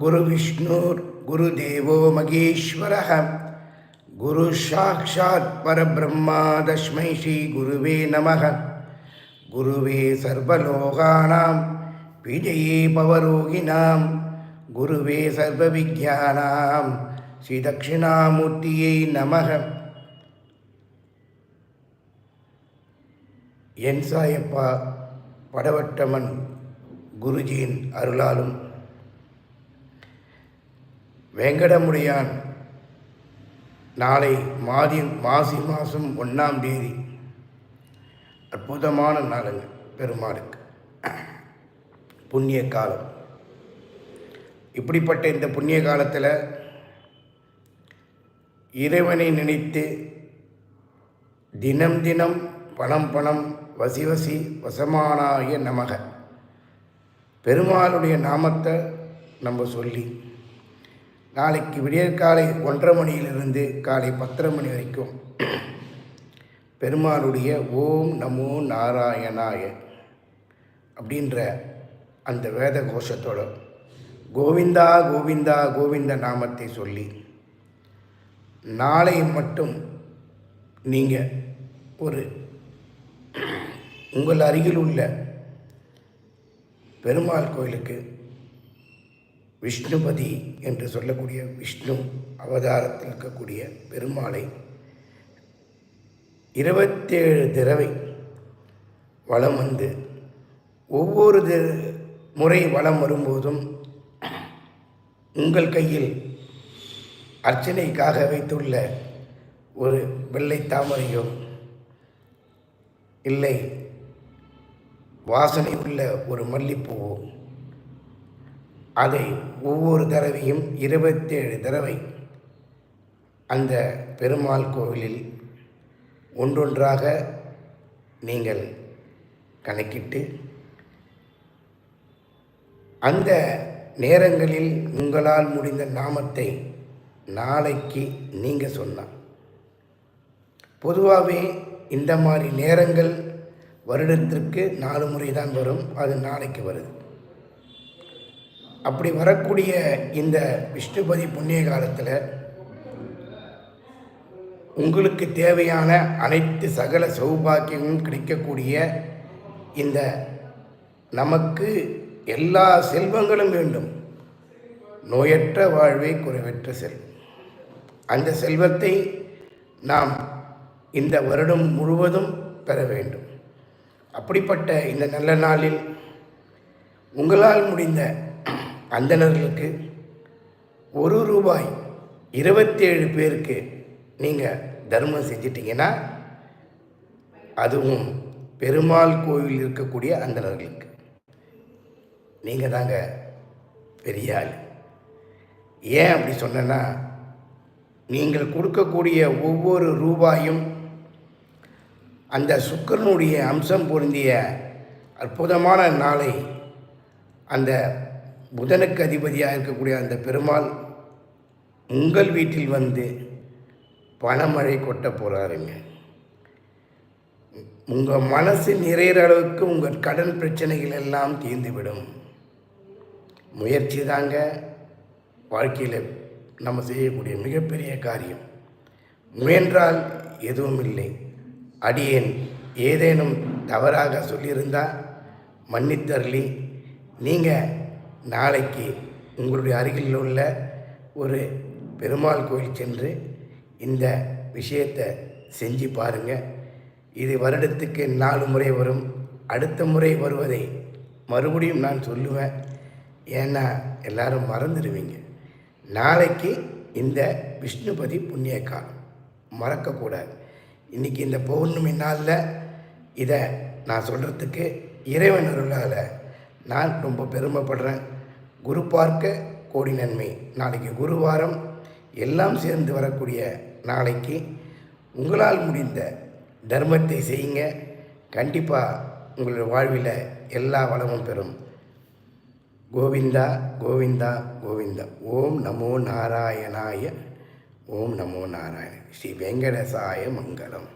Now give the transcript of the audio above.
गुरुविष्णुर् गुरुदेवो महेश्वरः गुरुसाक्षात् परब्रह्मा तस्मै श्रीगुरुवे नमः गुरुवे सर्वलोकानां विजये पवरोगिणां गुरुवे सर्वविज्ञानां श्रीदक्षिणामूर्तियै नमः என் சாயப்பா படவட்டமன் குருஜியின் அருளாலும் வெங்கடமுடியான். நாளை மாதி மாசி மாதம் ஒன்றாம் தேதி. அற்புதமான நாளுங்க பெருமாளுக்கு. புண்ணிய காலம் இப்படிப்பட்ட இந்த புண்ணிய காலத்தில் இறைவனை நினைத்து தினம் தினம் பணம் பணம் வசி வசி வசமானாய நமக. பெருமாளுடைய நாமத்தை நம்ம சொல்லி நாளைக்கு விடியற்காலை ஒன்றரை மணியிலிருந்து காலை பத்தரை மணி வரைக்கும். பெருமாளுடைய ஓம் நமோ நாராயணாய அப்படின்ற அந்த வேத கோஷத்தோட கோவிந்தா கோவிந்தா கோவிந்த நாமத்தை சொல்லி நாளை மட்டும் நீங்கள் ஒரு உங்கள் அருகில் உள்ள பெருமாள் கோயிலுக்கு விஷ்ணுபதி என்று சொல்லக்கூடிய விஷ்ணு அவதாரத்தில் இருக்கக்கூடிய பெருமாளை இருபத்தேழு தடவை வலம் வந்து ஒவ்வொரு முறை வலம் வரும்போதும் உங்கள் கையில் அர்ச்சனைக்காக வைத்துள்ள ஒரு வெள்ளை தாமரையோ இல்லை வாசனை உள்ள ஒரு மல்லிப்பூவோ அதை ஒவ்வொரு தடவையும் இருபத்தேழு தடவை அந்த பெருமாள் கோவிலில் ஒன்றொன்றாக நீங்கள் கணக்கிட்டு அந்த நேரங்களில் உங்களால் முடிந்த நாமத்தை நாளைக்கு நீங்கள் சொன்னால் பொதுவாகவே இந்த மாதிரி நேரங்கள் வருடத்திற்கு நாலு முறை தான் வரும் அது நாளைக்கு வருது. அப்படி வரக்கூடிய இந்த விஷ்ணுபதி புண்ணிய காலத்தில் உங்களுக்கு தேவையான அனைத்து சகல சௌபாக்கியங்களும் கிடைக்கக்கூடிய இந்த நமக்கு எல்லா செல்வங்களும் வேண்டும். நோயற்ற வாழ்வை குறைவற்ற செல்வம். அந்த செல்வத்தை நாம் இந்த வருடம் முழுவதும் பெற வேண்டும். அப்படிப்பட்ட இந்த நல்ல நாளில் உங்களால் முடிந்த அந்தணர்களுக்கு ஒரு ரூபாய் இருபத்தேழு பேருக்கு நீங்கள் தர்மம் செஞ்சிட்டிங்கன்னா அதுவும் பெருமாள் கோவில் இருக்கக்கூடிய அந்தணர்களுக்கு நீங்கள் தாங்க பெரிய ஆள். ஏன் அப்படி சொன்னேன்னா நீங்கள் கொடுக்கக்கூடிய ஒவ்வொரு ரூபாயும் அந்த சுக்கிரனுடைய அம்சம் பொருந்திய அற்புதமான நாளை அந்த புதனுக்கு அதிபதியாக இருக்கக்கூடிய அந்த பெருமாள் உங்கள் வீட்டில் வந்து பணமழை கொட்ட போகிறாருங்க உங்கள் மனசு நிறையிற அளவுக்கு உங்கள் கடன் பிரச்சனைகள் எல்லாம் தீர்ந்துவிடும். முயற்சி தாங்க வாழ்க்கையில் நம்ம செய்யக்கூடிய மிகப்பெரிய காரியம். முயன்றால் எதுவும் இல்லை. அடியேன் ஏதேனும் தவறாக சொல்லியிருந்தால் மன்னித்தருளி. நீங்கள் நாளைக்கு உங்களுடைய அருகில் உள்ள ஒரு பெருமாள் கோயில் சென்று இந்த விஷயத்தை செஞ்சு பாருங்கள் இது வருடத்துக்கு நாலு முறை வரும். அடுத்த முறை வருவதை மறுபடியும் நான் சொல்லுவேன். ஏன்னா எல்லாரும் மறந்துடுவீங்க. நாளைக்கு இந்த விஷ்ணுபதி புண்ணிய காலம் மறக்கக்கூடாது. இன்றைக்கி இந்த பௌர்ணமி நாளில் இதை நான் சொல்கிறதுக்கு இறைவன் அருளால் நான் ரொம்ப பெருமைப்படுறேன். குரு பார்க்க கோடி நன்மை. நாளைக்கு குருவாரம் எல்லாம் சேர்ந்து வரக்கூடிய நாளைக்கு உங்களால் முடிந்த தர்மத்தை செய்யுங்க. கண்டிப்பாக உங்களுடைய வாழ்வில் எல்லா வளமும் பெறும். கோவிந்தா கோவிந்தா கோவிந்தா. ஓம் நமோ நாராயணாய ஓம் நமோ நாராயண ஸ்ரீ வெங்கடசாய மங்களம்.